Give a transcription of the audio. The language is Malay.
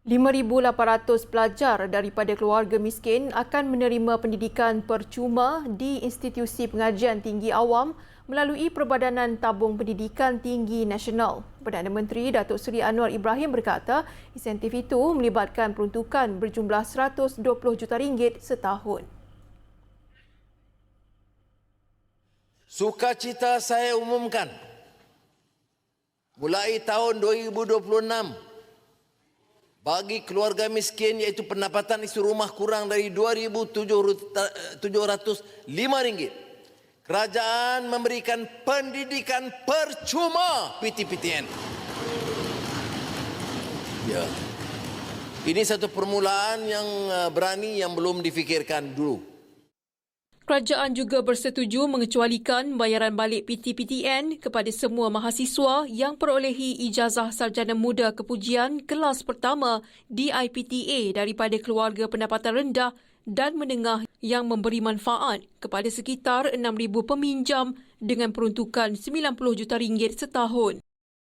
5,800 pelajar daripada keluarga miskin akan menerima pendidikan percuma di institusi pengajian tinggi awam melalui Perbadanan Tabung Pendidikan Tinggi Nasional. Perdana Menteri Datuk Seri Anwar Ibrahim berkata, insentif itu melibatkan peruntukan berjumlah 120 juta ringgit setahun. Sukacita saya umumkan mulai tahun 2026 bagi keluarga miskin iaitu pendapatan isi rumah kurang dari RM2,705 ringgit. Kerajaan memberikan pendidikan percuma PTPTN. Ya. Ini satu permulaan yang uh, berani yang belum difikirkan dulu. Kerajaan juga bersetuju mengecualikan bayaran balik PTPTN kepada semua mahasiswa yang perolehi ijazah sarjana muda kepujian kelas pertama di IPTA daripada keluarga pendapatan rendah dan menengah yang memberi manfaat kepada sekitar 6,000 peminjam dengan peruntukan 90 juta ringgit setahun.